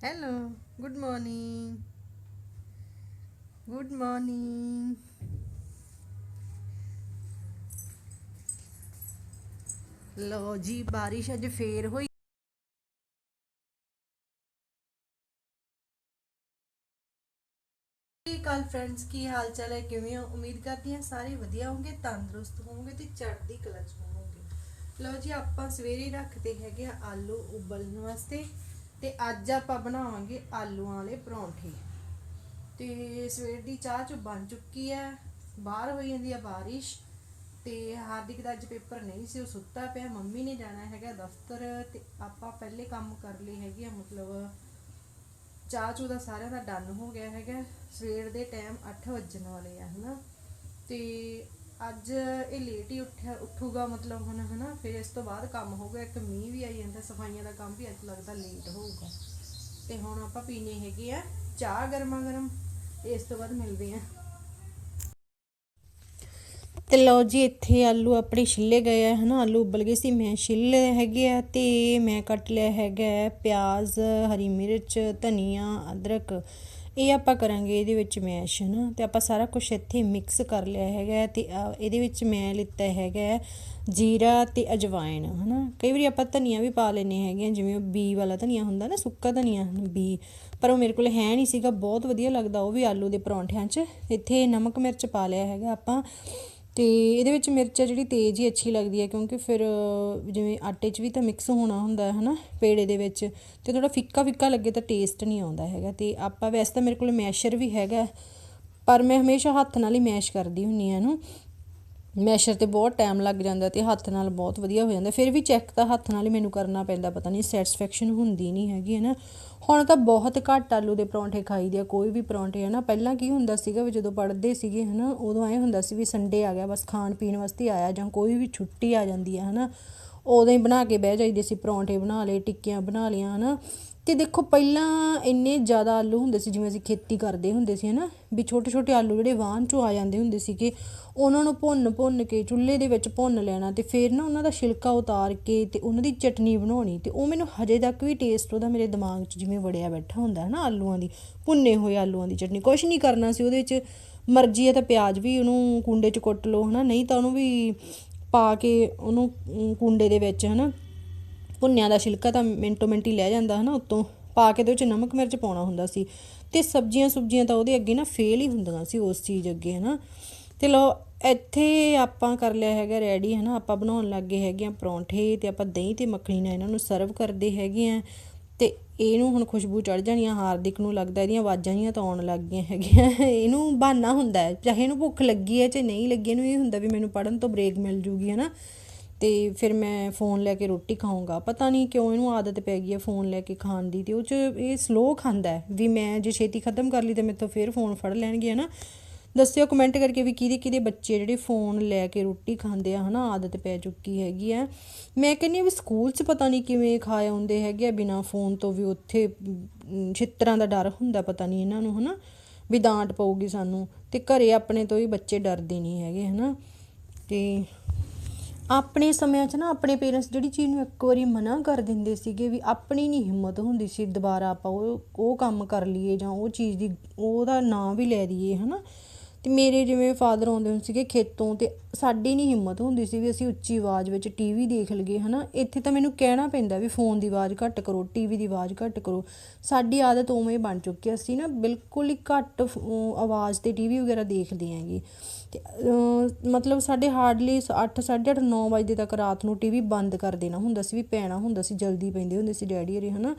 Hello good morning good morning ਲੋ ਜੀ, ਬਾਰਿਸ਼ ਅੱਜ ਫੇਰ ਹੋਈ। ਕੱਲ ਫਰੈਂਡਸ ਕੀ ਹਾਲ ਚਾਲ ਹੈ? ਕਿਵੇਂ ਹੋ? ਉਮੀਦ ਕਰਦੀ ਹਾਂ ਸਾਰੇ ਵਧੀਆ ਹੋਵੋਗੇ, ਤੰਦਰੁਸਤ ਹੋਵੋਗੇ ਤੇ ਚੜ੍ਹਦੀ ਕਲਾ ਚ ਹੋਵੋਗੇ। ਲਓ ਜੀ, ਆਪਾਂ ਸਵੇਰੇ ਰੱਖਦੇ ਹੈਗੇ ਆਲੂ ਉਬਲਣ ਵਾਸਤੇ। ਤੇ ਅੱਜ ਆਪਾਂ ਬਣਾਵਾਂਗੇ ਆਲੂਆਂ ਵਾਲੇ ਪਰੌਂਠੇ। ਤੇ ਸਵੇਰ ਦੀ ਚਾਹ ਚ ਬਣ ਚੁੱਕੀ ਹੈ ਬਾਹਰ ਹੋਈ ਜਾਂਦੀ ਹੈ ਬਾਰਿਸ਼, ਤੇ ਹਾਰਦਿਕ ਦਾ ਅੱਜ ਪੇਪਰ ਨਹੀਂ ਸੀ, ਉਹ ਸੁੱਤਾ ਪਿਆ, ਮੰਮੀ ਨੇ ਜਾਣਾ ਹੈਗਾ ਦਫ਼ਤਰ, ਤੇ ਆਪਾਂ ਪਹਿਲੇ ਕੰਮ ਕਰ ਲਈ ਹੈਗੇ ਆ, ਮਤਲਬ ਚਾਹ ਚੂ ਦਾ ਸਾਰਿਆਂ ਦਾ ਡਨ ਹੋ ਗਿਆ ਹੈਗਾ, ਸਵੇਰ ਦੇ ਟਾਈਮ 8 ਵੱਜਣ ਵਾਲੇ ਆ, ਹਨਾ? ਤੇ ਅੱਜ ਇਹ ਲੇਟ ਹੀ ਉੱਠਿਆ ਉੱਠੂਗਾ ਮਤਲਬ ਹੁਣ, ਹਨਾ? ਫਿਰ ਇਸ ਤੋਂ ਬਾਅਦ ਕੰਮ ਹੋਊਗਾ ਇੱਕ ਮੀਂਹ ਵੀ ਆਈ ਜਾਂਦਾ, ਸਫਾਈਆਂ ਦਾ ਕੰਮ ਵੀ ਅੱਜ ਲੱਗਦਾ ਲੇਟ ਹੋਊਗਾ। ਤੇ ਹੁਣ ਆਪਾਂ ਪੀਣੇ ਹੈਗੇ ਆ ਚਾਹ ਗਰਮਾ ਗਰਮ ਇਸ ਤੋਂ ਬਾਅਦ ਮਿਲਦੇ ਆ। ਤੇ ਲਓ ਜੀ, ਇੱਥੇ ਆਲੂ ਆਪਣੇ ਛਿੱਲੇ ਗਏ ਆ, ਹਨਾ? ਆਲੂ ਉਬਲ ਗਏ ਸੀ। ਮੈਂ ਛਿੱਲੇ ਹੈਗੇ ਆ ਤੇ ਮੈਂ ਕੱਟ ਲਿਆ ਹੈਗਾ ਪਿਆਜ਼, ਹਰੀ ਮਿਰਚ, ਧਨੀਆ, ਅਦਰਕ। ਇਹ ਆਪਾਂ ਕਰਾਂਗੇ ਇਹਦੇ ਵਿੱਚ ਮੈਸ਼, ਹੈ ਨਾ? ਤੇ ਆਪਾਂ ਸਾਰਾ ਕੁਝ ਇੱਥੇ ਮਿਕਸ ਕਰ ਲਿਆ ਹੈਗਾ ਹੈ ਤੇ ਇਹਦੇ ਵਿੱਚ ਮੈਂ ਲਿੱਤਾ ਹੈਗਾ ਜੀਰਾ ਤੇ ਅਜਵਾਇਣ ਹਨਾ ਕਈ ਵਾਰੀ ਆਪਾਂ ਧਨੀਆ ਵੀ ਪਾ ਲੈਨੇ ਹੈਗੇ ਆ ਜਿਵੇਂ ਉਹ ਬੀ ਵਾਲਾ ਧਨੀਆ ਹੁੰਦਾ ਨਾ, ਸੁੱਕਾ ਧਨੀਆ, ਬੀ, ਪਰ ਉਹ ਮੇਰੇ ਕੋਲ ਹੈ ਨਹੀਂ ਸੀਗਾ, ਬਹੁਤ ਵਧੀਆ ਲੱਗਦਾ, ਉਹ ਵੀ ਆਲੂ ਦੇ ਪਰੌਂਠਿਆਂ 'ਚ। ਇੱਥੇ ਨਮਕ ਮਿਰਚ ਪਾ ਲਿਆ ਹੈਗਾ ਆਪਾਂ। ਅਤੇ ਇਹਦੇ ਵਿੱਚ ਮਿਰਚ ਆ ਜਿਹੜੀ ਤੇਜ਼ ਹੀ ਅੱਛੀ ਲੱਗਦੀ ਹੈ, ਕਿਉਂਕਿ ਫਿਰ ਜਿਵੇਂ ਆਟੇ 'ਚ ਵੀ ਤਾਂ ਮਿਕਸ ਹੋਣਾ ਹੁੰਦਾ ਹੈ ਨਾ, ਪੇੜੇ ਦੇ ਵਿੱਚ ਅਤੇ ਥੋੜ੍ਹਾ ਫਿੱਕਾ ਫਿੱਕਾ ਲੱਗੇ ਤਾਂ ਟੇਸਟ ਨਹੀਂ ਆਉਂਦਾ ਹੈਗਾ ਅਤੇ ਆਪਾਂ ਵੈਸੇ ਤਾਂ ਮੇਰੇ ਕੋਲ ਮੈਸ਼ਰ ਵੀ ਹੈਗਾ, ਪਰ ਮੈਂ ਹਮੇਸ਼ਾ ਹੱਥ ਨਾਲ ਹੀ ਮੈਸ਼ ਕਰਦੀ ਹੁੰਨੀ ਆ ਇਹਨੂੰ। ਮੈਸ਼ਰ ਤੇ ਬਹੁਤ ਟਾਈਮ ਲੱਗ ਜਾਂਦਾ ਤੇ ਹੱਥ ਨਾਲ ਬਹੁਤ ਵਧੀਆ ਹੋ ਜਾਂਦਾ। ਫਿਰ ਵੀ ਚੈੱਕ ਤਾਂ ਹੱਥ ਨਾਲ ਹੀ ਮੈਨੂੰ ਕਰਨਾ ਪੈਂਦਾ, ਪਤਾ ਨਹੀਂ ਸੈਟੀਸਫੈਕਸ਼ਨ ਹੁੰਦੀ ਨਹੀਂ ਹੈਗੀ ਹੈ ਨਾ ਹੁਣ ਤਾਂ ਬਹੁਤ ਘੱਟ ਆਲੂ ਦੇ ਪਰੌਂਠੇ ਖਾਈਦੇ ਆ, ਕੋਈ ਵੀ ਪਰੌਂਠੇ ਹੈ ਨਾ ਪਹਿਲਾਂ ਕੀ ਹੁੰਦਾ ਸੀਗਾ ਵੀ ਜਦੋਂ ਪੜ੍ਹਦੇ ਸੀਗੇ ਹੈ ਨਾ ਉਦੋਂ ਐ ਹੁੰਦਾ ਸੀ ਵੀ ਸੰਡੇ ਆ ਗਿਆ, ਬਸ ਖਾਣ ਪੀਣ ਵਾਸਤੇ ਆਇਆ ਜਾਂ ਕੋਈ ਵੀ ਛੁੱਟੀ ਆ ਜਾਂਦੀ ਹੈ ਹੈ ਨਾ ਉਦੋਂ ਹੀ ਬਣਾ ਕੇ ਬਹਿ ਜਾਈਦੇ ਸੀ, ਪਰੌਂਠੇ ਬਣਾ ਲਏ, ਟਿੱਕੀਆਂ ਬਣਾ ਲਈਆਂ, ਹਨਾ। ਤੇ ਦੇਖੋ, ਪਹਿਲਾਂ ਇੰਨੇ ਜ਼ਿਆਦਾ ਆਲੂ ਹੁੰਦੇ ਸੀ, ਜਿਵੇਂ ਅਸੀਂ ਖੇਤੀ ਕਰਦੇ ਹੁੰਦੇ ਸੀ, ਹਨਾ, ਵੀ ਛੋਟੇ ਛੋਟੇ ਆਲੂ ਜਿਹੜੇ ਵਾਹਨ ਚੋਂ ਆ ਜਾਂਦੇ ਹੁੰਦੇ ਸੀਗੇ ਉਹਨਾਂ ਨੂੰ ਭੁੰਨ ਭੁੰਨ ਕੇ ਚੁੱਲ੍ਹੇ ਦੇ ਵਿੱਚ ਭੁੰਨ ਲੈਣਾ ਤੇ ਫਿਰ ਨਾ ਉਹਨਾਂ ਦਾ ਛਿਲਕਾ ਉਤਾਰ ਕੇ ਤੇ ਉਹਨਾਂ ਦੀ ਚਟਨੀ ਬਣਾਉਣੀ ਤੇ ਉਹ ਮੈਨੂੰ ਹਜੇ ਤੱਕ ਵੀ ਟੇਸਟ ਉਹਦਾ ਮੇਰੇ ਦਿਮਾਗ 'ਚ ਜਿਵੇਂ ਵੜਿਆ ਬੈਠਾ ਹੁੰਦਾ ਹੈ ਨਾ ਆਲੂਆਂ ਦੀ, ਭੁੰਨੇ ਹੋਏ ਆਲੂਆਂ ਦੀ ਚਟਨੀ। ਕੁਛ ਨਹੀਂ ਕਰਨਾ ਸੀ ਉਹਦੇ 'ਚ ਮਰਜ਼ੀ ਹੈ ਤਾਂ ਪਿਆਜ਼ ਵੀ ਉਹਨੂੰ ਕੁੰਡੇ 'ਚ ਕੁੱਟ ਲਓ, ਹਨਾ, ਨਹੀਂ ਤਾਂ ਉਹਨੂੰ ਵੀ ਪਾ ਕੇ ਉਹਨੂੰ ਕੁੰਡੇ ਦੇ ਵਿੱਚ, ਹਨਾ, ਭੁੰਨਿਆ ਦਾ ਛਿਲਕਾ ਤਾਂ ਮਿੰਟੋ ਮਿੰਟ ਹੀ ਲੈ ਜਾਂਦਾ, ਹਨਾ, ਉੱਤੋਂ ਪਾ ਕੇ ਉਹਦੇ ਵਿੱਚ ਨਮਕ ਮਿਰਚ ਪਾਉਣਾ ਹੁੰਦਾ ਸੀ। ਤੇ ਸਬਜ਼ੀਆਂ ਸੁਬਜ਼ੀਆਂ ਤਾਂ ਉਹਦੇ ਅੱਗੇ ਨਾ ਫੇਲ ਹੀ ਹੁੰਦੀਆਂ ਸੀ ਉਸ ਚੀਜ਼ ਅੱਗੇ, ਹਨਾ। ਤੇ ਲੋ ਇੱਥੇ ਆਪਾਂ ਕਰ ਲਿਆ ਹੈਗਾ ਰੈਡੀ ਹਨਾ, ਆਪਾਂ ਬਣਾਉਣ ਲੱਗੇ ਹੈਗੇ ਆ ਪਰੌਂਠੇ ਤੇ ਆਪਾਂ ਦਹੀਂ ਤੇ ਮੱਖਣੀ ਨਾਲ ਇਹਨਾਂ ਨੂੰ ਸਰਵ ਕਰਦੇ ਹੈਗੇ ਆ ਇਹਨੂੰ ਹੁਣ ਖੁਸ਼ਬੂ ਚੜ ਜਾਣੀ ਆ, ਹਾਰਦਿਕ ਨੂੰ ਲੱਗਦਾ ਇਹਦੀਆਂ ਆਵਾਜ਼ਾਂ ਜੀਆਂ ਤਾਂ ਆਉਣ ਲੱਗ ਗਈਆਂ ਹੈਗੀਆਂ। ਇਹਨੂੰ ਬਹਾਨਾ ਹੁੰਦਾ ਹੈ, ਚਾਹੇ ਇਹਨੂੰ ਭੁੱਖ ਲੱਗੀ ਹੈ ਚਾਹੇ ਨਹੀਂ ਲੱਗੀ, ਇਹਨੂੰ ਇਹ ਹੁੰਦਾ ਵੀ ਮੈਨੂੰ ਪੜਨ ਤੋਂ ਬ੍ਰੇਕ ਮਿਲ ਜੂਗੀ, ਹਨਾ। ਤੇ ਫਿਰ ਮੈਂ ਫੋਨ ਲੈ ਕੇ ਰੋਟੀ ਖਾਊਂਗਾ। ਪਤਾ ਨਹੀਂ ਕਿਉਂ ਇਹਨੂੰ ਆਦਤ ਪੈ ਗਈ ਹੈ ਫੋਨ ਲੈ ਕੇ ਖਾਣ ਦੀ, ਤੇ ਉਹ ਚ ਇਹ ਸਲੋ ਖਾਂਦਾ ਵੀ ਮੈਂ ਜੇ ਛੇਤੀ ਖਤਮ ਕਰ ਲਈ ਤੇ ਮੇਰੇ ਤੋਂ ਫਿਰ ਫੋਨ ਫੜ ਲੈਣਗੇ, ਹਨਾ। ਦੱਸਿਓ ਕਮੈਂਟ ਕਰਕੇ ਵੀ ਕਿਹਦੇ ਕਿਹਦੇ ਬੱਚੇ ਜਿਹੜੇ ਫੋਨ ਲੈ ਕੇ ਰੋਟੀ ਖਾਂਦੇ ਆ, ਹਨਾ, ਆਦਤ ਪੈ ਚੁੱਕੀ ਹੈਗੀ ਆ ਮੈਂ ਕਹਿੰਨੀ ਆ ਵੀ ਸਕੂਲ 'ਚ ਪਤਾ ਨਹੀਂ ਕਿਵੇਂ ਖਾ ਆਉਂਦੇ ਹੈਗੇ ਆ, ਬਿਨਾ ਫੋਨ ਤੋਂ ਵੀ ਉੱਥੇ ਛਿੱਤਰਾਂ ਦਾ ਡਰ ਹੁੰਦਾ ਪਤਾ ਨਹੀਂ ਇਹਨਾਂ ਨੂੰ, ਹਨਾ, ਵੀ ਡਾਂਟ ਪਊਗੀ ਸਾਨੂੰ। ਤੇ ਘਰੇ ਆਪਣੇ ਤੋਂ ਹੀ ਬੱਚੇ ਡਰਦੇ ਨਹੀਂ ਹੈਗੇ, ਹਨਾ। ਤੇ ਆਪਣੇ ਸਮਿਆਂ 'ਚ ਨਾ ਆਪਣੇ ਪੇਰੈਂਟਸ ਜਿਹੜੀ ਚੀਜ਼ ਨੂੰ ਇੱਕ ਵਾਰੀ ਮਨਾ ਕਰ ਦਿੰਦੇ ਸੀਗੇ ਵੀ ਆਪਣੀ ਨਹੀਂ ਹਿੰਮਤ ਹੁੰਦੀ ਸੀ ਦੁਬਾਰਾ ਆਪਾਂ ਉਹ ਉਹ ਕੰਮ ਕਰ ਲਈਏ ਜਾਂ ਉਹ ਚੀਜ਼ ਦੀ, ਉਹਦਾ ਨਾਂ ਵੀ ਲੈ ਦਈਏ ਹਨਾ। ਤੇ ਮੇਰੇ ਜਿਵੇਂ ਫਾਦਰ ਆਉਂਦੇ ਹੁੰਦੇ ਸੀਗੇ ਖੇਤੋਂ ਤੇ ਸਾਡੀ ਨਹੀਂ ਹਿੰਮਤ ਹੁੰਦੀ ਸੀ ਵੀ ਅਸੀਂ ਉੱਚੀ ਆਵਾਜ਼ ਵਿੱਚ ਟੀਵੀ ਦੇਖ ਲਈਏ, ਹਨਾ? ਇੱਥੇ ਤਾਂ ਮੈਨੂੰ ਕਹਿਣਾ ਪੈਂਦਾ ਵੀ ਫੋਨ ਦੀ ਆਵਾਜ਼ ਘੱਟ ਕਰੋ ਟੀਵੀ ਦੀ ਆਵਾਜ਼ ਘੱਟ ਕਰੋ। ਸਾਡੀ ਆਦਤ ਉਵੇਂ ਬਣ ਚੁੱਕੀ ਅਸੀਂ ਨਾ ਬਿਲਕੁਲ ਹੀ ਘੱਟ ਆਵਾਜ਼ ਤੇ ਟੀਵੀ ਵਗੈਰਾ ਦੇਖਦੇ ਆਂਗੇ ਤੇ ਮਤਲਬ ਸਾਡੇ ਹਾਰਡਲੀ 8 8:30 9 ਵਜੇ ਤੱਕ ਰਾਤ ਨੂੰ ਟੀਵੀ ਬੰਦ ਕਰ ਦੇਣਾ ਹੁੰਦਾ ਸੀ, ਵੀ ਪੈਣਾ ਹੁੰਦਾ ਸੀ, ਜਲਦੀ ਪੈਂਦੇ ਹੁੰਦੇ ਸੀ ਡੈਡੀ ਹਰੇ, ਹਨਾ?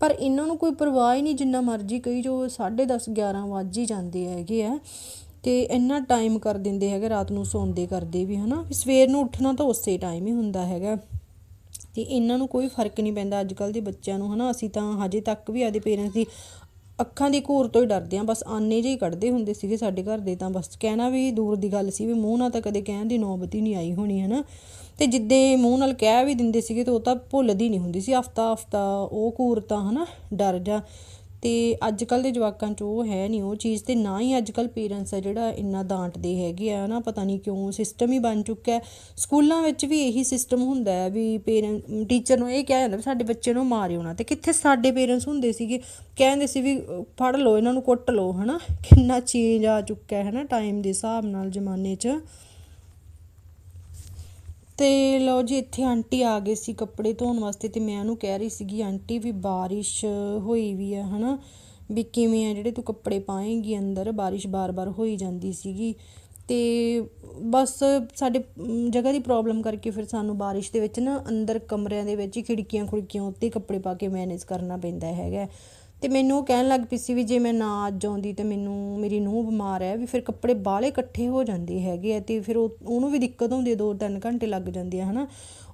ਪਰ ਇਹਨਾਂ ਨੂੰ ਕੋਈ ਪਰਵਾਹ ਹੀ ਨਹੀਂ, ਜਿੰਨਾ ਮਰਜ਼ੀ ਕਹੀ ਜੋ 10:30 11 ਵੱਜ ਹੀ ਜਾਂਦੇ ਹੈਗੇ ਆ। ਤੇ ਇੰਨਾ ਟਾਈਮ ਕਰ ਦਿੰਦੇ ਹੈਗੇ, ਰਾਤ ਨੂੰ ਸੌਂਦੇ ਕਰਦੇ ਵੀ, ਹਨਾ? ਵੀ ਸਵੇਰ ਨੂੰ ਉੱਠਣਾ ਤਾਂ ਉਸੇ ਟਾਈਮ ਹੀ ਹੁੰਦਾ ਹੈਗਾ। ਤੇ ਇਹਨਾਂ ਨੂੰ ਕੋਈ ਫ਼ਰਕ ਨਹੀਂ ਪੈਂਦਾ ਅੱਜ ਕੱਲ ਦੇ ਬੱਚਿਆਂ ਨੂੰ, ਹਨਾ? ਅਸੀਂ ਤਾਂ ਹਜੇ ਤੱਕ ਵੀ ਆਦੇ ਪੇਰੈਂਟਸ ਦੀ ਅੱਖਾਂ ਦੀ ਘੂਰ ਤੋਂ ਹੀ ਡਰਦੇ ਆ ਬਸ ਆਨੇ ਜਿਹੇ ਕੱਢਦੇ ਹੁੰਦੇ ਸੀਗੇ ਸਾਡੇ ਘਰ ਦੇ ਤਾਂ ਬਸ। ਕਹਿਣਾ ਵੀ ਦੂਰ ਦੀ ਗੱਲ ਸੀ ਵੀ ਮੂੰਹ ਨਾਲ ਤਾਂ ਕਦੇ ਕਹਿਣ ਦੀ ਨੌਬਤ ਹੀ ਨਹੀਂ ਆਈ ਹੋਣੀ ਹੈ ਨਾ ਤੇ ਜਿੱਦੇ ਮੂੰਹ ਨਾਲ ਕਹਿ ਵੀ ਦਿੰਦੇ ਸੀਗੇ ਤਾਂ ਉਹ ਤਾਂ ਭੁੱਲਦੀ ਨਹੀਂ ਹੁੰਦੀ ਸੀ। ਹਫਤਾ ਹਫਤਾ ਉਹ ਘੂਰ ਤਾਂ ਹਨਾ? ਡਰ ਜਾ। ਤੇ ਅੱਜ ਕੱਲ ਦੇ ਜਵਾਕਾਂ 'ਚ ਉਹ ਹੈ ਨਹੀਂ ਉਹ ਚੀਜ਼ ਤੇ ਨਾ ਹੀ ਅੱਜ ਕੱਲ ਪੇਰੈਂਟਸ ਆ ਜਿਹੜਾ ਇੰਨਾ ਡਾਂਟਦੇ ਹੈਗੇ ਆ ਨਾ, ਪਤਾ ਨਹੀਂ ਕਿਉਂ ਸਿਸਟਮ ਹੀ ਬਣ ਚੁੱਕਾ ਸਕੂਲਾਂ ਵਿੱਚ ਵੀ ਇਹੀ ਸਿਸਟਮ ਹੁੰਦਾ ਹੈ ਵੀ ਪੇਰੈਂਟ ਟੀਚਰ ਨੂੰ ਇਹ ਕਿਹਾ ਜਾਂਦਾ ਵੀ ਸਾਡੇ ਬੱਚੇ ਨੂੰ ਮਾਰਿਓ ਨਾ, ਤੇ ਕਿੱਥੇ ਸਾਡੇ ਪੇਰੈਂਟਸ ਹੁੰਦੇ ਸੀਗੇ, ਕਹਿੰਦੇ ਸੀ ਵੀ ਫੜ ਲਓ, ਇਹਨਾਂ ਨੂੰ ਕੁੱਟ ਲਓ, ਹਨਾ? ਕਿੰਨਾ ਚੇਂਜ ਆ ਚੁੱਕਾ ਹੈ ਹਨਾ ਟਾਈਮ ਦੇ ਹਿਸਾਬ ਨਾਲ ਜ਼ਮਾਨੇ 'ਚ। ਅਤੇ ਲਓ ਜੀ, ਇੱਥੇ ਆਂਟੀ ਆ ਗਏ ਸੀ ਕੱਪੜੇ ਧੋਣ ਵਾਸਤੇ ਤੇ ਮੈਂ ਉਹਨੂੰ ਕਹਿ ਰਹੀ ਸੀਗੀ, ਆਂਟੀ, ਵੀ ਬਾਰਿਸ਼ ਹੋਈ ਵੀ ਆ ਨਾ ਵੀ ਕਿਵੇਂ ਆ? ਜਿਹੜੇ ਤੂੰ ਕੱਪੜੇ ਪਾਏਂਗੀ ਅੰਦਰ, ਬਾਰਿਸ਼ ਬਾਰ-ਬਾਰ ਹੋਈ ਜਾਂਦੀ ਸੀਗੀ। ਤੇ ਬਸ ਸਾਡੇ ਜਗ੍ਹਾ ਦੀ ਪ੍ਰੋਬਲਮ ਕਰਕੇ ਫਿਰ ਸਾਨੂੰ ਬਾਰਿਸ਼ ਦੇ ਵਿੱਚ ਨਾ ਅੰਦਰ ਕਮਰਿਆਂ ਦੇ ਵਿੱਚ ਹੀ ਖਿੜਕੀਆਂ ਖੁੜਕੀਆਂ ਉੱਤੇ ਕੱਪੜੇ ਪਾ ਕੇ ਮੈਨੇਜ ਕਰਨਾ ਪੈਂਦਾ ਹੈਗਾ। ਤੇ ਮੈਨੂੰ ਉਹ ਕਹਿਣ ਲੱਗ ਪਈ ਸੀ ਵੀ ਜੇ ਮੈਂ ਨਾ ਅੱਜ ਆਉਂਦੀ ਤੇ ਮੈਨੂੰ, ਮੇਰੀ ਨੂੰਹ ਬਿਮਾਰ ਹੈ, ਵੀ ਫਿਰ ਕੱਪੜੇ ਬਾਹਲੇ ਇਕੱਠੇ ਹੋ ਜਾਂਦੇ ਹੈਗੇ ਆ ਤੇ ਫਿਰ ਉਹ, ਉਹਨੂੰ ਵੀ ਦਿੱਕਤ ਹੁੰਦੀ ਹੈ ਦੋ ਤਿੰਨ ਘੰਟੇ ਲੱਗ ਜਾਂਦੇ ਆ, ਹਨਾ?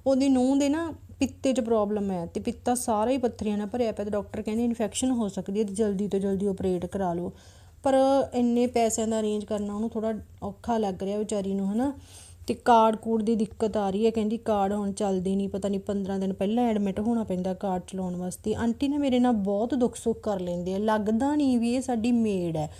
ਉਹਦੀ ਨੂੰਹ ਦੇ ਨਾ ਪਿੱਤੇ 'ਚ ਪ੍ਰੋਬਲਮ ਹੈ ਤੇ ਪਿੱਤਾ ਸਾਰਾ ਹੀ ਪੱਥਰੀਆਂ ਨਾਲ ਭਰਿਆ ਪਿਆ ਤੇ ਡਾਕਟਰ ਕਹਿੰਦੇ ਇਨਫੈਕਸ਼ਨ ਹੋ ਸਕਦੀ ਹੈ ਤੇ ਜਲਦੀ ਤੋਂ ਜਲਦੀ ਆਪਰੇਟ ਕਰਾ ਲਓ। ਪਰ ਇੰਨੇ ਪੈਸਿਆਂ ਦਾ ਅਰੇਂਜ ਕਰਨਾ ਉਹਨੂੰ ਥੋੜਾ ਔਖਾ ਲੱਗ ਰਿਹਾ ਵਿਚਾਰੀ ਨੂੰ, ਹਨਾ? ਅਤੇ ਕਾਰਡ ਕੂਡ ਦੀ ਦਿੱਕਤ ਆ ਰਹੀ ਹੈ। ਕਹਿੰਦੀ ਕਾਰਡ ਹੁਣ ਚੱਲਦੇ ਨਹੀਂ, ਪਤਾ ਨਹੀਂ 15 ਦਿਨ ਪਹਿਲਾਂ ਐਡਮਿਟ ਹੋਣਾ ਪੈਂਦਾ ਕਾਰਡ ਚਲਾਉਣ ਵਾਸਤੇ। ਆਂਟੀ ਨੇ ਮੇਰੇ ਨਾਲ ਬਹੁਤ ਦੁੱਖ ਸੁੱਖ ਕਰ ਲੈਂਦੇ ਆ। ਲੱਗਦਾ ਨਹੀਂ ਵੀ ਇਹ ਸਾਡੀ ਮੇਡ ਹੈ।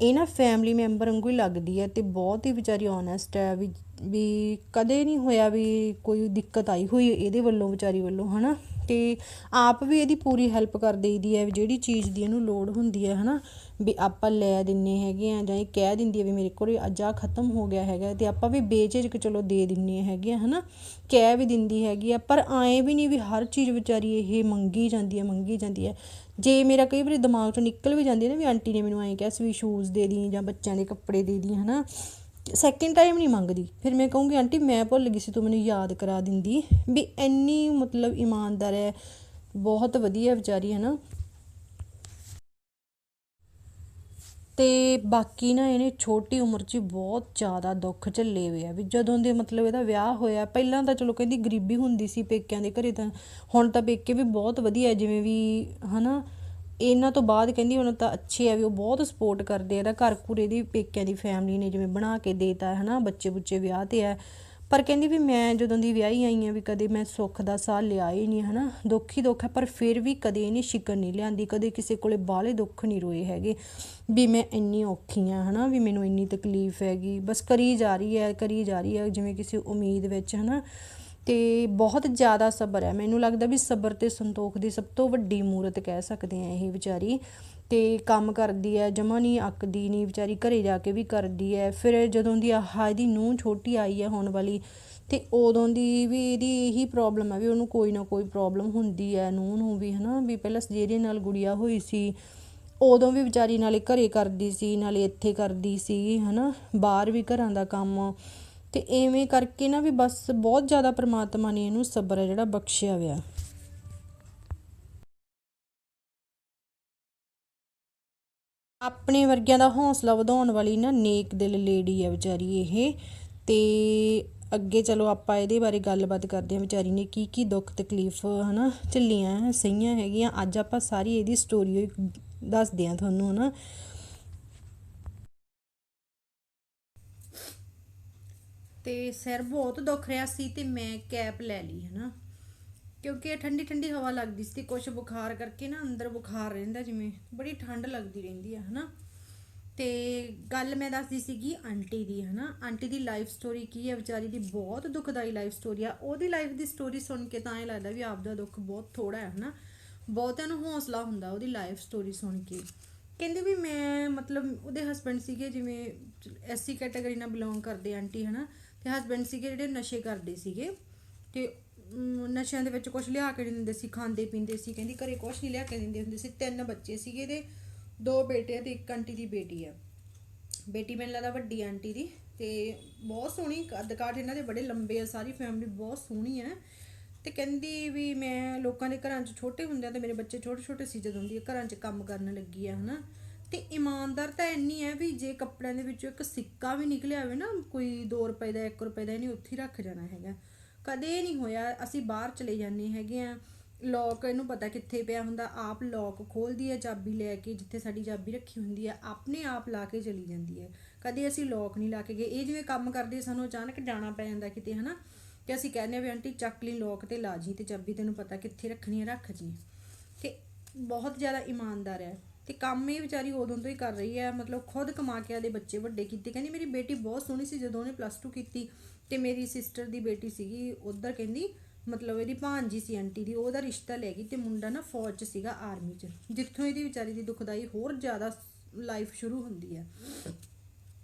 ਇਹ ਨਾ ਫੈਮਿਲੀ ਮੈਂਬਰ ਵਾਂਗੂ ਹੀ ਲੱਗਦੀ ਹੈ ਤੇ ਬਹੁਤ ਹੀ ਵਿਚਾਰੀ ਓਨੈਸਟ ਹੈ ਵੀ ਵੀ ਕਦੇ ਨਹੀਂ ਹੋਇਆ ਵੀ ਕੋਈ ਦਿੱਕਤ ਆਈ ਹੋਈ ਇਹਦੇ ਵੱਲੋਂ, ਵਿਚਾਰੀ ਵੱਲੋਂ, ਹਨਾ? ਤੇ ਆਪ ਵੀ ਇਹਦੀ ਪੂਰੀ ਹੈਲਪ ਕਰ ਦੇਈਦੀ ਹੈ ਵੀ ਜਿਹੜੀ ਚੀਜ਼ ਦੀ ਇਹਨੂੰ ਲੋੜ ਹੁੰਦੀ ਹੈ, ਹਨਾ? ਵੀ ਆਪਾਂ ਲੈ ਦਿੰਨੇ ਹੈਗੇ ਆ ਜਾਂ ਇਹ ਕਹਿ ਦਿੰਦੀ ਹੈ ਵੀ ਮੇਰੇ ਕੋਲ ਅੱਜ ਆ ਖਤਮ ਹੋ ਗਿਆ ਹੈਗਾ ਤੇ ਆਪਾਂ ਵੀ ਬੇਝਿਜਕ ਚਲੋ ਦੇ ਦਿੰਨੇ ਹੈਗੇ ਆ, ਹਨਾ? ਕਹਿ ਵੀ ਦਿੰਦੀ ਹੈਗੀ ਆ, ਪਰ ਆਏ ਵੀ ਨਹੀਂ ਵੀ ਹਰ ਚੀਜ਼ ਵਿਚਾਰੀ ਇਹ ਮੰਗੀ ਜਾਂਦੀ ਹੈ, ਮੰਗੀ ਜਾਂਦੀ ਹੈ। ਜੇ ਮੇਰਾ ਕਈ ਵਾਰੀ ਦਿਮਾਗ ਚੋਂ ਨਿਕਲ ਵੀ ਜਾਂਦੀ ਹੈ ਨਾ ਵੀ ਆਂਟੀ ਨੇ ਮੈਨੂੰ ਐਂ ਕਿਹਾ ਸੀ ਵੀ ਸ਼ੂਜ਼ ਦੇ ਦੀ ਜਾਂ ਬੱਚਿਆਂ ਦੇ ਕੱਪੜੇ ਦੇ ਦੀ, ਹਨਾ? ਸੈਕਿੰਡ ਟਾਈਮ ਨਹੀਂ ਮੰਗਦੀ। ਫਿਰ ਮੈਂ ਕਹੂੰਗੀ, ਆਂਟੀ, ਮੈਂ ਭੁੱਲ ਗਈ ਸੀ, ਤੂੰ ਮੈਨੂੰ ਯਾਦ ਕਰਾ ਦਿੰਦੀ। ਵੀ ਇੰਨੀ ਮਤਲਬ ਇਮਾਨਦਾਰ ਹੈ, ਬਹੁਤ ਵਧੀਆ ਵਿਚਾਰੀ ਹੈ ਨਾ। ਤੇ ਬਾਕੀ ਨਾ ਇਹਨੇ ਛੋਟੀ ਉਮਰ 'ਚ ਬਹੁਤ ਜ਼ਿਆਦਾ ਦੁੱਖ ਝੱਲੇ ਹੋਏ ਆ ਵੀ ਜਦੋਂ ਦੇ ਮਤਲਬ ਇਹਦਾ ਵਿਆਹ ਹੋਇਆ, ਪਹਿਲਾਂ ਤਾਂ ਚਲੋ ਕਹਿੰਦੀ ਗਰੀਬੀ ਹੁੰਦੀ ਸੀ ਪੇਕਿਆਂ ਦੇ ਘਰੇ ਤਾਂ, ਹੁਣ ਤਾਂ ਪੇਕੇ ਵੀ ਬਹੁਤ ਵਧੀਆ ਜਿਵੇਂ ਵੀ, ਹਨਾ ਇਹਨਾਂ ਤੋਂ ਬਾਅਦ ਕਹਿੰਦੀ ਉਹਨਾਂ ਤਾਂ ਅੱਛੇ ਆ ਵੀ ਉਹ ਬਹੁਤ ਸਪੋਰਟ ਕਰਦੇ ਆ, ਇਹਦਾ ਘਰ ਘੁਰ ਦੀ ਪੇਕਿਆਂ ਦੀ ਫੈਮਿਲੀ ਨੇ ਜਿਵੇਂ ਬਣਾ ਕੇ ਦੇਤਾ, ਹਨਾ, ਬੱਚੇ ਬੁੱਚੇ ਵਿਆਹ ਤੇ ਆ। ਪਰ ਕਹਿੰਦੀ ਵੀ ਮੈਂ ਜਦੋਂ ਦੀ ਵਿਆਹੀ ਆਈ ਆ ਵੀ ਕਦੇ ਮੈਂ ਸੁੱਖ ਦਾ ਸਾਹ ਲਿਆ ਹੀ ਨਹੀਂ, ਹਨਾ, ਦੁੱਖ ਹੀ ਦੁੱਖ ਹੈ ਪਰ ਫਿਰ ਵੀ ਕਦੇ ਇਹਨੇ ਸ਼ਿਕਨ ਨਹੀਂ ਲਿਆਂਦੀ, ਕਦੇ ਕਿਸੇ ਕੋਲੇ ਬਾਹਲੇ ਦੁੱਖ ਨਹੀਂ ਰੋਏ ਹੈਗੇ ਵੀ ਮੈਂ ਇੰਨੀ ਔਖੀ ਆ, ਹਨਾ, ਵੀ ਮੈਨੂੰ ਇੰਨੀ ਤਕਲੀਫ ਹੈਗੀ, ਬਸ ਕਰੀ ਜਾ ਰਹੀ ਹੈ, ਕਰੀ ਜਾ ਰਹੀ ਹੈ, ਜਿਵੇਂ ਕਿਸੇ ਉਮੀਦ ਵਿੱਚ, ਹਨਾ। ਤੇ ਬਹੁਤ ਜ਼ਿਆਦਾ ਸਬਰ ਹੈ। ਮੈਨੂੰ ਲੱਗਦਾ ਵੀ ਸਬਰ ਤੇ ਸੰਤੋਖ ਦੀ ਸਭ ਤੋਂ ਵੱਡੀ ਮੂਰਤ ਕਹਿ ਸਕਦੇ ਆ ਇਹ ਵਿਚਾਰੀ। ਤੇ ਕੰਮ ਕਰਦੀ ਹੈ, ਜਮਾ ਨਹੀਂ ਅੱਕਦੀ, ਨਹੀਂ ਵਿਚਾਰੀ ਘਰੇ ਜਾ ਕੇ ਵੀ ਕਰਦੀ ਹੈ। ਫਿਰ ਜਦੋਂ ਦੀ ਆਹ ਦੀ ਨੂੰਹ ਛੋਟੀ ਆਈ ਹੈ ਹੋਣ ਵਾਲੀ, ਤੇ ਉਦੋਂ ਦੀ ਵੀ ਇਹਦੀ ਇਹੀ ਪ੍ਰੋਬਲਮ ਹੈ ਵੀ ਉਹਨੂੰ ਕੋਈ ਨਾ ਕੋਈ ਪ੍ਰੋਬਲਮ ਹੁੰਦੀ ਹੈ। ਨੂੰਹ ਨੂੰ ਵੀ ਹਨਾ, ਵੀ ਪਹਿਲਾਂ ਸਰਜਰੀਆਂ ਨਾਲ ਗੁੜੀਆ ਹੋਈ ਸੀ, ਉਦੋਂ ਵੀ ਵਿਚਾਰੀ ਨਾਲੇ ਘਰੇ ਕਰਦੀ ਸੀ, ਨਾਲੇ ਇੱਥੇ ਕਰਦੀ ਸੀ, ਹਨਾ। ਬਾਹਰ ਵੀ ਘਰਾਂ ਦਾ ਕੰਮ ਤੇ ਐਵੇਂ ਕਰਕੇ ਨਾ ਵੀ ਬਸ ਬਹੁਤ ਜ਼ਿਆਦਾ ਪ੍ਰਮਾਤਮਾ ਨੇ ਇਹਨੂੰ ਸਬਰ ਹੈ ਜਿਹੜਾ ਬਖਸ਼ਿਆ ਹੋਇਆ। ਆਪਣੇ ਵਰਗਿਆਂ ਦਾ ਹੌਸਲਾ ਵਧਾਉਣ ਵਾਲੀ ਨਾ ਨੇਕ ਦਿਲ ਲੇਡੀ ਹੈ ਵਿਚਾਰੀ ਇਹ। ਤੇ ਅੱਗੇ ਚਲੋ ਆਪਾਂ ਇਹਦੇ ਬਾਰੇ ਗੱਲਬਾਤ ਕਰਦੇ ਹਾਂ। ਵਿਚਾਰੀ ਨੇ ਕੀ ਕੀ ਦੁੱਖ ਤਕਲੀਫ ਹਨਾ ਝੱਲੀਆਂ, ਸਹੀਆਂ ਹੈਗੀਆਂ। ਅੱਜ ਆਪਾਂ ਸਾਰੀ ਇਹਦੀ ਸਟੋਰੀ ਦੱਸਦੇ ਹਾਂ ਤੁਹਾਨੂੰ ਹਨਾ। ਤੇ ਸਿਰ ਬਹੁਤ ਦੁਖ ਰਿਹਾ ਸੀ ਤੇ ਮੈਂ ਕੈਪ ਲੈ ਲਈ, ਹਨਾ। ਕਿਉਂਕਿ ਠੰਡੀ ਠੰਡੀ ਹਵਾ ਲੱਗਦੀ ਸੀ ਤੇ ਕੁਛ ਬੁਖਾਰ ਕਰਕੇ ਨਾ ਅੰਦਰ ਬੁਖਾਰ ਰਹਿੰਦਾ ਜਿਵੇਂ, ਬੜੀ ਠੰਡ ਲੱਗਦੀ ਰਹਿੰਦੀ ਆ, ਹਨਾ। ਤੇ ਗੱਲ ਮੈਂ ਦੱਸਦੀ ਸੀਗੀ ਆਂਟੀ ਦੀ, ਹਨਾ। ਆਂਟੀ ਦੀ ਲਾਈਫ ਸਟੋਰੀ ਕੀ ਹੈ ਵਿਚਾਰੀ ਦੀ ਬਹੁਤ ਦੁਖਦਾਈ ਲਾਈਫ ਸਟੋਰੀ ਆ। ਉਹਦੀ ਲਾਈਫ ਦੀ ਸਟੋਰੀ ਸੁਣ ਕੇ ਤਾਂ ਇਹ ਲੱਗਦਾ ਵੀ ਆਪਦਾ ਦੁੱਖ ਬਹੁਤ ਥੋੜਾ ਹੈ, ਹਨਾ। ਬਹੁਤਿਆਂ ਨੂੰ ਹੌਸਲਾ ਹੁੰਦਾ ਉਹਦੀ ਲਾਈਫ ਸਟੋਰੀ ਸੁਣ ਕੇ। ਕਹਿੰਦੇ ਵੀ ਮੈਂ ਮਤਲਬ ਉਹਦੇ ਹਸਬੰਡ ਸੀਗੇ, ਜਿਵੇਂ ਐਸਸੀ ਕੈਟਾਗਰੀ ਨਾਲ ਬਿਲੋਂਗ ਕਰਦੇ ਆਂਟੀ, ਹਨਾ। ਤੇ ਹਸਬੰਡ ਸੀਗੇ ਜਿਹੜੇ ਨਸ਼ੇ ਕਰਦੇ ਸੀਗੇ ਤੇ ਨਸ਼ਿਆਂ ਦੇ ਵਿੱਚ ਕੁਝ ਲਿਆ ਕੇ ਨਹੀਂ ਦਿੰਦੇ ਸੀ, ਖਾਂਦੇ ਪੀਂਦੇ ਸੀ, ਕਹਿੰਦੀ ਘਰੇ ਕੁਝ ਨਹੀਂ ਲਿਆ ਕੇ ਦਿੰਦੇ ਹੁੰਦੇ ਸੀ। ਤਿੰਨ ਬੱਚੇ ਸੀਗੇ ਦੇ ਦੋ ਬੇਟੇ ਆ ਤੇ ਇੱਕ ਆਂਟੀ ਦੀ ਬੇਟੀ ਆ। ਬੇਟੀ ਮੈਨੂੰ ਲੱਗਦਾ ਵੱਡੀ ਆਂਟੀ ਦੀ ਤੇ ਬਹੁਤ ਸੋਹਣੀ ਕੱਦ ਕਾਠ ਇਹਨਾਂ ਦੇ ਬੜੇ ਲੰਬੇ ਆ, ਸਾਰੀ ਫੈਮਿਲੀ ਬਹੁਤ ਸੋਹਣੀ ਹੈ ਤੇ ਕਹਿੰਦੀ ਵੀ ਮੈਂ ਲੋਕਾਂ ਦੇ ਘਰਾਂ 'ਚ ਛੋਟੇ ਹੁੰਦਿਆਂ ਤੇ ਮੇਰੇ ਬੱਚੇ ਛੋਟੇ ਛੋਟੇ ਸੀ ਜਦੋਂ ਦੀ ਇਹ ਘਰਾਂ 'ਚ ਕੰਮ ਕਰਨ ਲੱਗੀ ਆ, ਹਨਾ। ਤੇ ਇਮਾਨਦਾਰ ਤਾਂ ਇੰਨੀ ਹੈ ਵੀ ਜੇ ਕੱਪੜਿਆਂ ਦੇ ਵਿੱਚੋਂ ਇੱਕ ਸਿੱਕਾ ਵੀ ਨਿਕਲਿਆ ਹੋਵੇ ਨਾ, ਕੋਈ 2 ਰੁਪਏ ਦਾ 1 ਰੁਪਏ ਦਾ ਨਹੀਂ, ਉੱਥੇ ਹੀ ਰੱਖ ਜਾਣਾ ਹੈਗਾ। ਕਦੇ ਨਹੀਂ ਹੋਇਆ, ਅਸੀਂ ਬਾਹਰ ਚਲੇ ਜਾਂਦੇ ਹੈਗੇ ਆ ਲੋਕ ਇਹਨੂੰ ਪਤਾ ਕਿੱਥੇ ਪਿਆ ਹੁੰਦਾ, ਆਪ ਲੋਕ ਖੋਲਦੀ ਹੈ, ਚਾਬੀ ਲੈ ਕੇ ਜਿੱਥੇ ਸਾਡੀ ਚਾਬੀ ਰੱਖੀ ਹੁੰਦੀ ਹੈ, ਆਪਣੇ ਆਪ ਲਾ ਕੇ ਚਲੀ ਜਾਂਦੀ ਹੈ। ਕਦੇ ਅਸੀਂ ਲੋਕ ਨਹੀਂ ਲਾ ਕੇ ਗਏ। ਇਹ ਜਿਵੇਂ ਕੰਮ ਕਰਦੇ ਸਾਨੂੰ ਅਚਾਨਕ ਜਾਣਾ ਪੈ ਜਾਂਦਾ ਕਿਤੇ, ਹਨਾ? ਤੇ ਅਸੀਂ ਕਹਿੰਦੇ ਆ ਵੀ ਆਂਟੀ ਚੱਕ ਲਈ ਲੋਕ ਤੇ ਲਾ ਜੀ, ਤੇ ਚਾਬੀ ਤੈਨੂੰ ਪਤਾ ਕਿੱਥੇ ਰੱਖਣੀ ਹੈ, ਰੱਖ ਜੀ। ਤੇ ਬਹੁਤ ਜ਼ਿਆਦਾ ਇਮਾਨਦਾਰ ਹੈ। ਤੇ ਕੰਮ ਇਹ ਵਿਚਾਰੀ ਉਦੋਂ ਤੋਂ ਹੀ ਕਰ ਰਹੀ ਹੈ, ਮਤਲਬ ਖੁਦ ਕਮਾ ਕੇ ਆਦੇ ਬੱਚੇ ਵੱਡੇ ਕੀਤੇ। ਕਹਿੰਦੀ ਮੇਰੀ ਬੇਟੀ ਬਹੁਤ ਸੋਹਣੀ ਸੀ ਜਦੋਂ ਉਹਨੇ ਪਲੱਸ 2 ਕੀਤੀ ਤੇ ਮੇਰੀ ਸਿਸਟਰ ਦੀ ਬੇਟੀ ਸੀਗੀ, ਉਧਰ ਕਹਿੰਦੀ ਮਤਲਬ ਇਹਦੀ ਭਾਂਜੀ ਸੀ ਆਂਟੀ ਦੀ, ਉਹਦਾ ਰਿਸ਼ਤਾ ਲੈ ਗਈ ਤੇ ਮੁੰਡਾ ਨਾ ਫੌਜ 'ਚ ਸੀਗਾ ਆਰਮੀ 'ਚ, ਜਿੱਥੋਂ ਇਹਦੀ ਵਿਚਾਰੀ ਦੀ ਦੁਖਦਾਈ ਹੋਰ ਜ਼ਿਆਦਾ ਲਾਈਫ ਸ਼ੁਰੂ ਹੁੰਦੀ ਹੈ।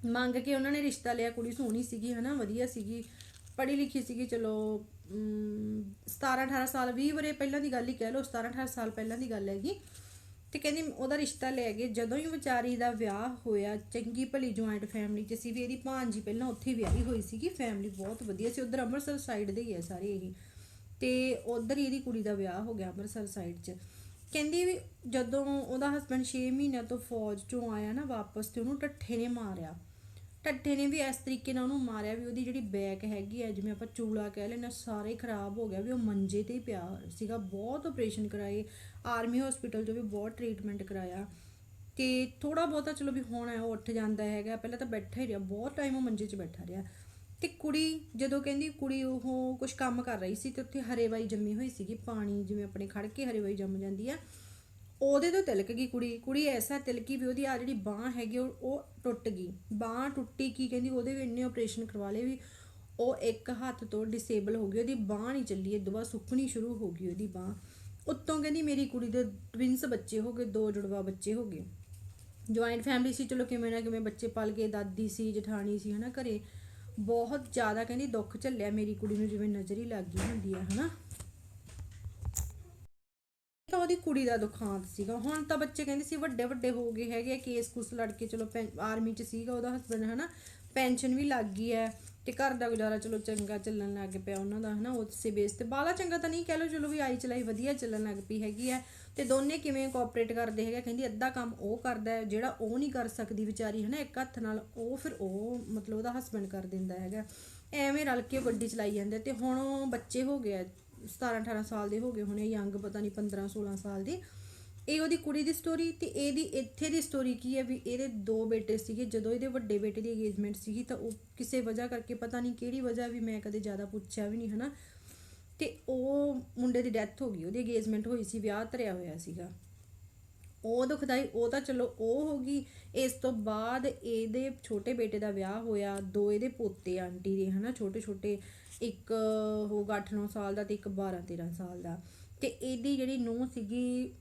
ਮੰਗ ਕੇ ਉਹਨਾਂ ਨੇ ਰਿਸ਼ਤਾ ਲਿਆ, ਕੁੜੀ ਸੋਹਣੀ ਸੀਗੀ, ਹਨਾ, ਵਧੀਆ ਸੀਗੀ, ਪੜ੍ਹੀ ਲਿਖੀ ਸੀਗੀ, ਚਲੋ 17 18 ਸਾਲ 20 ਵਰੇ ਪਹਿਲਾਂ ਦੀ ਗੱਲ ਹੀ ਕਹਿ ਲਓ 17 18 ਸਾਲ ਪਹਿਲਾਂ ਦੀ ਗੱਲ ਹੈਗੀ। ਤੇ ਕਹਿੰਦੀ ਉਹਦਾ ਰਿਸ਼ਤਾ ਲੈ ਗਏ। ਜਦੋਂ ਹੀ ਵਿਚਾਰੀ ਦਾ ਵਿਆਹ ਹੋਇਆ, ਚੰਗੀ ਭਲੀ ਜੁਆਇੰਟ ਫੈਮਿਲੀ ਚ ਸੀ ਵੀ ਇਹਦੀ ਭਾਂਜੀ ਪਹਿਲਾਂ ਉੱਥੇ ਵਿਆਹੀ ਹੋਈ ਸੀਗੀ। ਫੈਮਿਲੀ ਬਹੁਤ ਵਧੀਆ ਸੀ। ਉਧਰ ਅੰਮ੍ਰਿਤਸਰ ਸਾਈਡ ਦੇ ਹੀ ਹੈ ਸਾਰੇ ਇਹ। ਤੇ ਉਧਰ ਹੀ ਇਹਦੀ ਕੁੜੀ ਦਾ ਵਿਆਹ ਹੋ ਗਿਆ ਅੰਮ੍ਰਿਤਸਰ ਸਾਈਡ 'ਚ। ਕਹਿੰਦੀ ਵੀ ਜਦੋਂ ਉਹਦਾ ਹਸਬੰਡ 6 ਮਹੀਨਿਆਂ ਤੋਂ ਫੌਜ ਚੋਂ ਆਇਆ ਨਾ ਵਾਪਸ ਤੇ ਉਹਨੂੰ ਟੱਠੇ ਨੇ ਮਾਰਿਆ। ਟੱਠੇ ਨੇ ਵੀ ਇਸ ਤਰੀਕੇ ਨਾਲ ਉਹਨੂੰ ਮਾਰਿਆ ਵੀ ਉਹਦੀ ਜਿਹੜੀ ਬੈਕ ਹੈਗੀ ਹੈ ਜਿਵੇਂ ਆਪਾਂ ਚੂਲਾ ਕਹਿ ਲੈਣਾ ਸਾਰਾ ਹੀ ਖਰਾਬ ਹੋ ਗਿਆ ਵੀ ਉਹ ਮੰਜੇ ਤੇ ਹੀ ਪਿਆ ਸੀਗਾ, ਬਹੁਤ ਆਪਰੇਸ਼ਨ ਕਰਾਏ ਆਰਮੀ ਹਸਪੀਟਲ 'ਚ ਵੀ ਬਹੁਤ ਟ੍ਰੀਟਮੈਂਟ ਕਰਾਇਆ ਤੇ ਥੋੜਾ ਬਹੁਤਾ ਚਲੋ ਵੀ ਹੁਣ ਉਹ ਉੱਠ ਜਾਂਦਾ ਹੈਗਾ, ਪਹਿਲਾਂ ਤਾਂ ਬੈਠਾ ਹੀ ਰਿਹਾ, ਬਹੁਤ ਟਾਈਮ ਉਹ ਮੰਜੇ 'ਚ ਬੈਠਾ ਰਿਹਾ ਤੇ ਕੁੜੀ ਜਦੋਂ ਕਹਿੰਦੀ ਕੁੜੀ ਉਹ ਕੁਝ ਕੰਮ ਕਰ ਰਹੀ ਸੀ ਤੇ ਉੱਥੇ ਹਰੇਵਾਈ ਜੰਮੀ ਹੋਈ ਸੀਗੀ, ਪਾਣੀ ਜਿਵੇਂ ਆਪਣੇ ਖੜ ਕੇ ਹਰੇਵਾਈ ਜੰਮ ਜਾਂਦੀ ਆ ਉਹਦੇ ਤੋਂ ਤਿਲਕ ਗਈ ਕੁੜੀ ਕੁੜੀ ਐਸਾ ਤਿਲਕੀ ਵੀ ਉਹਦੀ ਆ ਜਿਹੜੀ ਬਾਹ ਹੈਗੀ ਉਹ ਉਹ ਟੁੱਟ ਗਈ। ਬਾਹ ਟੁੱਟੀ ਕੀ ਕਹਿੰਦੀ, ਉਹਦੇ ਵੀ ਇੰਨੇ ਆਪਰੇਸ਼ਨ ਕਰਵਾ ਲਏ ਵੀ ਉਹ ਇੱਕ ਹੱਥ ਤੋਂ ਡਿਸੇਬਲ ਹੋ ਗਈ, ਉਹਦੀ ਬਾਹ ਨਹੀਂ ਚੱਲੀ, ਇਹ ਦੁਬਾਰਾ ਸੁੱਕਣੀ ਸ਼ੁਰੂ ਹੋ ਗਈ ਉਹਦੀ ਬਾਹ। ਉੱਤੋਂ ਕਹਿੰਦੀ ਮੇਰੀ ਕੁੜੀ ਦੇ ਟਵਿੰਸ ਬੱਚੇ ਹੋ ਗਏ, ਦੋ ਜੁੜਵਾ ਬੱਚੇ ਹੋ ਗਏ। ਜੁਆਇੰਟ ਫੈਮਿਲੀ ਸੀ, ਚਲੋ ਕਿਵੇਂ ਨਾ ਕਿਵੇਂ ਬੱਚੇ ਪਲ ਗਏ ਦਾਦੀ ਸੀ, ਜਠਾਣੀ ਸੀ, ਹਨਾ ਘਰੇ। ਬਹੁਤ ਜ਼ਿਆਦਾ ਕਹਿੰਦੀ ਦੁੱਖ ਝੱਲਿਆ ਮੇਰੀ ਕੁੜੀ ਨੂੰ, ਜਿਵੇਂ ਨਜ਼ਰ ਹੀ ਲੱਗ ਗਈ ਹੁੰਦੀ ਆ, ਹਨਾ? ਤਾਂ ਉਹਦੀ ਕੁੜੀ ਦਾ ਦੁਖਾਂਤ ਸੀਗਾ। ਹੁਣ ਤਾਂ ਬੱਚੇ ਕਹਿੰਦੇ ਸੀ ਵੱਡੇ ਵੱਡੇ ਹੋ ਗਏ ਹੈਗੇ ਕੇਸ ਕੁਸ ਲੜ ਕੇ ਚਲੋ ਆਰਮੀ 'ਚ ਸੀਗਾ, ਉਹਦਾ ਹਸਬੰਡ ਹਨਾ ਪੈਨਸ਼ਨ ਵੀ ਲੱਗ ਗਈ ਹੈ ਤੇ ਘਰ ਦਾ ਗੁਜ਼ਾਰਾ ਚਲੋ ਚੰਗਾ ਚੱਲਣ ਲੱਗ ਪਿਆ ਉਹਨਾਂ ਦਾ ਹਨਾ, ਉਸੇ ਬੇਸ ਤੇ। ਬਾਲਾ ਚੰਗਾ ਤਾਂ ਨਹੀਂ ਕਹਿ ਲਓ, ਚਲੋ ਵੀ ਆਈ ਚਲਾਈ ਵਧੀਆ ਚੱਲਣ ਲੱਗ ਪਈ ਹੈਗੀ ਹੈ ਤੇ ਦੋਨੇ ਕਿਵੇਂ ਕੋਆਪਰੇਟ ਕਰਦੇ ਹੈਗੇ ਕਹਿੰਦੀ ਅੱਧਾ ਕੰਮ ਉਹ ਕਰਦਾ ਹੈ, ਜਿਹੜਾ ਉਹ ਨਹੀਂ ਕਰ ਸਕਦੀ ਵਿਚਾਰੀ ਹਨਾ, ਇੱਕ ਹੱਥ ਨਾਲ ਉਹ ਫਿਰ ਉਹ ਮਤਲਬ ਉਹਦਾ ਹਸਬੰਡ ਕਰ ਦਿੰਦਾ ਹੈਗਾ। ਐਵੇਂ ਰਲ ਕੇ ਗੱਡੀ ਚਲਾਈ ਜਾਂਦੇ ਤੇ ਹੁਣ ਉਹ ਬੱਚੇ ਹੋ ਗਏ 17 18 ਸਾਲ ਦੇ ਹੋ ਗਏ ਹੁਣੇ, ਯੰਗ ਪਤਾ ਨਹੀਂ 15 16 ਸਾਲ ਦੇ। ਇਹ ਉਹਦੀ ਕੁੜੀ ਦੀ ਸਟੋਰੀ ਤੇ ਇਹਦੀ ਇੱਥੇ ਦੀ ਸਟੋਰੀ ਕੀ ਹੈ ਵੀ ਇਹਦੇ ਦੋ ਬੇਟੇ ਸੀਗੇ, ਜਦੋਂ ਇਹਦੇ ਵੱਡੇ ਬੇਟੇ ਦੀ ਅਗੇਜਮੈਂਟ ਸੀਗੀ ਤਾਂ ਉਹ ਕਿਸੇ ਵਜ੍ਹਾ ਕਰਕੇ ਪਤਾ ਨਹੀਂ ਕਿਹੜੀ ਵਜ੍ਹਾ ਵੀ ਮੈਂ ਕਦੇ ਜ਼ਿਆਦਾ ਪੁੱਛਿਆ ਵੀ ਨਹੀਂ, ਹਨਾ? ਤੇ ਉਹ ਮੁੰਡੇ ਦੀ ਡੈਥ ਹੋ ਗਈ, ਉਹਦੀ ਅਗੇਜਮੈਂਟ ਹੋਈ ਸੀ, ਵਿਆਹ ਧਰਿਆ ਹੋਇਆ ਸੀਗਾ। ਉਹ ਦੁਖਦਾਈ, ਉਹ ਤਾਂ ਚਲੋ ਉਹ ਹੋ ਗਈ। ਇਸ ਤੋਂ ਬਾਅਦ ਇਹਦੇ ਛੋਟੇ ਬੇਟੇ ਦਾ ਵਿਆਹ ਹੋਇਆ। ਦੋ ਇਹਦੇ ਪੋਤੇ ਆਂਟੀ ਦੇ, ਹਨਾ ਛੋਟੇ ਛੋਟੇ ਇੱਕ ਹੋਗਾ 8-9 ਸਾਲ ਦਾ ਤੇ ਇੱਕ 12-13 ਸਾਲ ਦਾ। ਤੇ ਇਹਦੀ ਜਿਹੜੀ ਨੂੰਹ ਸੀਗੀ,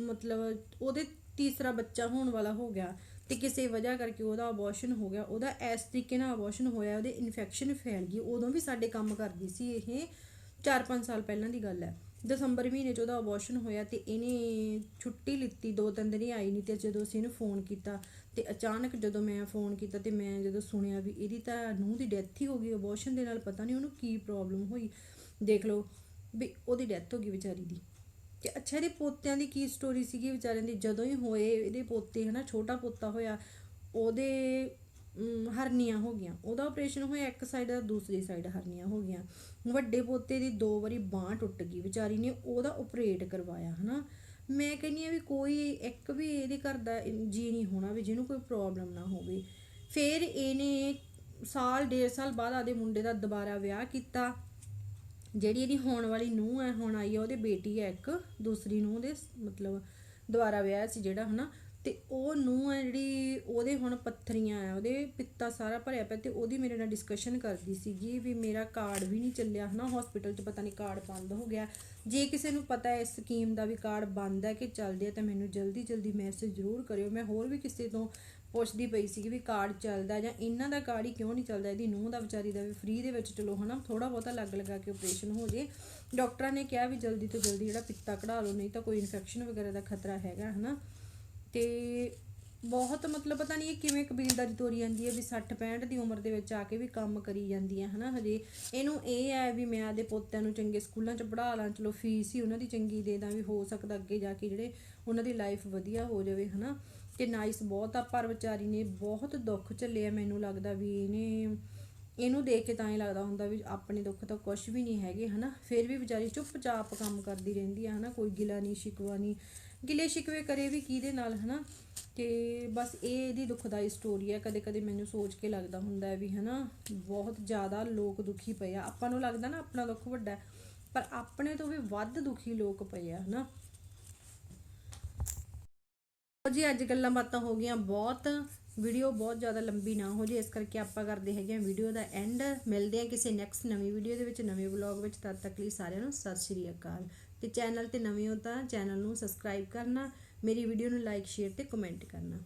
ਮਤਲਬ ਉਹਦੇ ਤੀਸਰਾ ਬੱਚਾ ਹੋਣ ਵਾਲਾ ਹੋ ਗਿਆ। ਤੇ ਕਿਸੇ ਵਜ੍ਹਾ ਕਰਕੇ ਉਹਦਾ ਅਬੋਰਸ਼ਨ ਹੋ ਗਿਆ। ਉਹਦਾ ਇਸ ਤਰੀਕੇ ਨਾਲ ਅਬੋਰਸ਼ਨ ਹੋਇਆ, ਉਹਦੇ ਇਨਫੈਕਸ਼ਨ ਫੈਲ ਗਈ। ਉਦੋਂ ਵੀ ਸਾਡੇ ਕੰਮ ਕਰਦੀ ਸੀ ਇਹ। 4-5 ਸਾਲ ਪਹਿਲਾਂ ਦੀ ਗੱਲ ਹੈ। ਦਸੰਬਰ ਮਹੀਨੇ 'ਚ ਉਹਦਾ ਅਬੋਰਸ਼ਨ ਹੋਇਆ ਤੇ ਇਹਨੇ ਛੁੱਟੀ ਲਿੱਤੀ, ਦੋ ਤਿੰਨ ਦਿਨ ਹੀ ਆਈ ਨਹੀਂ ਤੇ ਜਦੋਂ ਅਸੀਂ ਇਹਨੂੰ ਫੋਨ ਕੀਤਾ ਤੇ ਅਚਾਨਕ ਜਦੋਂ ਮੈਂ ਫੋਨ ਕੀਤਾ ਤੇ ਮੈਂ ਜਦੋਂ ਸੁਣਿਆ ਵੀ ਇਹਦੀ ਤਾਂ ਨੂੰਹ ਦੀ ਡੈਥ ਹੀ ਹੋ ਗਈ ਅਬੋਰਸ਼ਨ ਦੇ ਨਾਲ ਪਤਾ ਨਹੀਂ ਉਹਨੂੰ ਕੀ ਪ੍ਰੋਬਲਮ ਹੋਈ। ਦੇਖ ਲਓ ਵੀ ਉਹਦੀ ਡੈਥ ਹੋ ਗਈ ਵਿਚਾਰੀ ਦੀ। ਤੇ ਅੱਛਾ, ਇਹਦੇ ਪੋਤਿਆਂ ਦੀ ਕੀ ਸਟੋਰੀ ਸੀਗੀ ਵਿਚਾਰਿਆਂ ਦੀ? ਜਦੋਂ ਹੀ ਹੋਏ, ਇਹਦੇ ਪੋਤੇ ਹਨਾ, ਛੋਟਾ ਪੋਤਾ ਹੋਇਆ, ਉਹਦੇ ਹਰਨੀਆਂ ਹੋ ਗਈਆਂ। ਉਹਦਾ ਆਪਰੇਸ਼ਨ ਹੋਇਆ ਇੱਕ ਸਾਈਡ ਦਾ ਦੂਸਰੀ ਸਾਈਡ ਹਰਨੀਆਂ ਹੋ ਗਈਆਂ। ਵੱਡੇ ਪੋਤੇ ਦੀ ਦੋ ਵਾਰੀ ਬਾਹ ਟੁੱਟ ਗਈ ਵਿਚਾਰੀ ਨੇ, ਉਹਦਾ ਆਪਰੇਟ ਕਰਵਾਇਆ, ਹਨਾ। ਮੈਂ ਕਹਿੰਨੀ ਆ ਵੀ ਕੋਈ ਇੱਕ ਵੀ ਇਹਦੇ ਘਰ ਦਾ ਜੀ ਨਹੀਂ ਹੋਣਾ ਵੀ ਜਿਹਨੂੰ ਕੋਈ ਪ੍ਰੋਬਲਮ ਨਾ ਹੋਵੇ। ਫਿਰ ਇਹਨੇ ਸਾਲ, ਡੇਢ ਸਾਲ ਬਾਅਦ ਆਦੇ ਮੁੰਡੇ ਦਾ ਦੁਬਾਰਾ ਵਿਆਹ ਕੀਤਾ। ਜਿਹੜੀ ਇਹਦੀ ਹੋਣ ਵਾਲੀ ਨੂੰਹ ਹੈ ਹੁਣ ਆਈ ਹੈ ਉਹਦੇ ਬੇਟੀ ਹੈ ਇੱਕ, ਦੂਸਰੀ ਨੂੰਹ ਦੇ, ਮਤਲਬ ਦੁਬਾਰਾ ਵਿਆਹ ਸੀ ਜਿਹੜਾ, ਹਨਾ। ਤੇ ਉਹ ਨੂੰਹ ਹੈ ਜਿਹੜੀ ਉਹਦੇ ਹੁਣ ਪੱਥਰੀਆਂ ਆ, ਉਹਦੇ ਪਿੱਤਾ ਸਾਰਾ ਭਰਿਆ ਪਿਆ ਤੇ ਉਹਦੀ ਮੇਰੇ ਨਾਲ ਡਿਸਕਸ਼ਨ ਕਰਦੀ ਸੀਗੀ ਵੀ ਮੇਰਾ ਕਾਰਡ ਵੀ ਨਹੀਂ ਚੱਲਿਆ ਹਨਾ ਹਸਪੀਟਲ 'ਚ ਪਤਾ ਨਹੀਂ ਕਾਰਡ ਬੰਦ ਹੋ ਗਿਆ। ਜੇ ਕਿਸੇ ਨੂੰ ਪਤਾ ਹੈ ਇਸ ਸਕੀਮ ਦਾ ਵੀ ਕਾਰਡ ਬੰਦ ਹੈ ਕਿ ਚੱਲਦੇ ਆ ਤਾਂ ਮੈਨੂੰ ਜਲਦੀ ਜਲਦੀ ਮੈਸੇਜ ਜ਼ਰੂਰ ਕਰਿਓ। ਮੈਂ ਹੋਰ ਵੀ ਕਿਸੇ ਤੋਂ ਪੁੱਛਦੀ ਪਈ ਸੀ ਵੀ ਕਾਰਡ ਚੱਲਦਾ ਜਾਂ ਇਹਨਾਂ ਦਾ ਕਾਰਡ ਹੀ ਕਿਉਂ ਨਹੀਂ ਚੱਲਦਾ, ਇਹਦੀ ਨੂੰਹ ਦਾ ਵਿਚਾਰੀ ਦਾ ਵੀ ਫ੍ਰੀ ਦੇ ਵਿੱਚ ਚਲੋ ਹਨਾ ਥੋੜਾ ਬਹੁਤਾ ਲੱਗ ਲਗਾ ਕੇ ਆਪਰੇਸ਼ਨ ਹੋ ਜੇ। ਡਾਕਟਰਾਂ ਨੇ ਕਿਹਾ ਵੀ ਜਲਦੀ ਤੋਂ ਜਲਦੀ ਜਿਹੜਾ ਪਿੱਤਾ ਕਢਾ ਲਓ, ਨਹੀਂ ਤਾਂ ਕੋਈ ਇਨਫੈਕਸ਼ਨ ਵਗੈਰਾ ਦਾ ਖਤਰਾ ਹੈਗਾ ਹਨਾ। ਤੇ ਬਹੁਤ ਮਤਲਬ ਪਤਾ ਨਹੀਂ ਇਹ ਕਿਵੇਂ ਕਬੀਲਦਾਰੀ ਤੋਰੀ ਜਾਂਦੀ ਹੈ ਵੀ 60 65 ਦੀ ਉਮਰ ਦੇ ਵਿੱਚ ਆ ਕੇ ਵੀ ਕੰਮ ਕਰੀ ਜਾਂਦੀ ਹੈ, ਹਨਾ ਹਜੇ। ਇਹਨੂੰ ਇਹ ਹੈ ਵੀ ਮੈਂ ਆਦੇ ਪੋਤਿਆਂ ਨੂੰ ਚੰਗੇ ਸਕੂਲਾਂ 'ਚ ਪੜ੍ਹਾ ਲਾਂ, ਚਲੋ ਫੀਸ ਹੀ ਉਹਨਾਂ ਦੀ ਚੰਗੀ ਦੇ ਦਾਂ ਵੀ ਹੋ ਸਕਦਾ ਅੱਗੇ ਜਾ ਕੇ ਜਿਹੜੇ ਉਹਨਾਂ ਦੀ ਲਾਈਫ ਵਧੀਆ ਹੋ ਜਾਵੇ, ਹਨਾ। ਤੇ ਨਾਈਸ ਬਹੁਤ ਆ, ਪਰ ਵਿਚਾਰੀ ਨੇ ਬਹੁਤ ਦੁੱਖ ਝੱਲਿਆ ਮੈਨੂੰ ਲੱਗਦਾ ਵੀ ਇਹਨੇ, ਇਹਨੂੰ ਦੇਖ ਕੇ ਤਾਂ ਹੀ ਲੱਗਦਾ ਹੁੰਦਾ ਵੀ ਆਪਣੇ ਦੁੱਖ ਤਾਂ ਕੁਝ ਵੀ ਨਹੀਂ ਹੈਗੇ, ਹਨਾ। ਫਿਰ ਵੀ ਵਿਚਾਰੀ ਚੁੱਪਚਾਪ ਕੰਮ ਕਰਦੀ ਰਹਿੰਦੀ ਆ, ਹਨਾ। ਕੋਈ ਗਿਲਾ ਨਹੀਂ ਸ਼ਿਕਵਾ ਨਹੀਂ ਗਿਲੇ ਸ਼ਿਕਵੇ ਕਰੇ ਵੀ ਕੀ ਦੇ ਨਾਲ, ਹਨਾ? ਤੇ ਬਸ ਇਹ ਇਹਦੀ ਦੁਖਦਾਈ ਸਟੋਰੀ ਹੈ ਕਦੇ ਕਦੇ ਮੈਨੂੰ ਸੋਚ ਕੇ ਲੱਗਦਾ ਹੁੰਦਾ ਹੈ ਵੀ, ਹਨਾ, ਬਹੁਤ ਜ਼ਿਆਦਾ ਲੋਕ ਦੁਖੀ ਪਏ ਆ। ਆਪਾਂ ਨੂੰ ਲੱਗਦਾ ਨਾ ਆਪਣਾ ਦੁੱਖ ਵੱਡਾ ਪਰ ਆਪਣੇ ਤੋਂ ਵੀ ਵੱਧ ਦੁਖੀ ਲੋਕ ਪਏ ਆ, ਹਨਾ? ਜੀ, ਅੱਜ ਗੱਲਾਂ ਬਾਤਾਂ ਹੋ ਗਈਆਂ ਬਹੁਤ। ਵੀਡੀਓ ਬਹੁਤ ਜ਼ਿਆਦਾ ਲੰਬੀ ਨਾ ਹੋ ਜੇ, ਇਸ ਕਰਕੇ ਆਪਾਂ ਕਰਦੇ ਹੈਗੇ ਆ ਵੀਡੀਓ ਦਾ ਐਂਡ ਮਿਲਦੇ ਆ ਕਿਸੇ ਨੈਕਸਟ ਨਵੀਂ ਵੀਡੀਓ ਦੇ ਵਿੱਚ, ਨਵੇਂ ਵਲੌਗ ਵਿੱਚ। ਤਦ ਤੱਕ ਲਈ ਸਾਰਿਆਂ ਨੂੰ ਸਤਿ ਸ਼੍ਰੀ ਅਕਾਲ। ਤੇ ਚੈਨਲ ਤੇ ਨਵੇਂ ਹੋ ਤਾਂ ਚੈਨਲ ਨੂੰ ਸਬਸਕ੍ਰਾਈਬ ਕਰਨਾ, ਮੇਰੀ ਵੀਡੀਓ ਨੂੰ ਲਾਈਕ ਸ਼ੇਅਰ ਤੇ ਕਮੈਂਟ ਕਰਨਾ।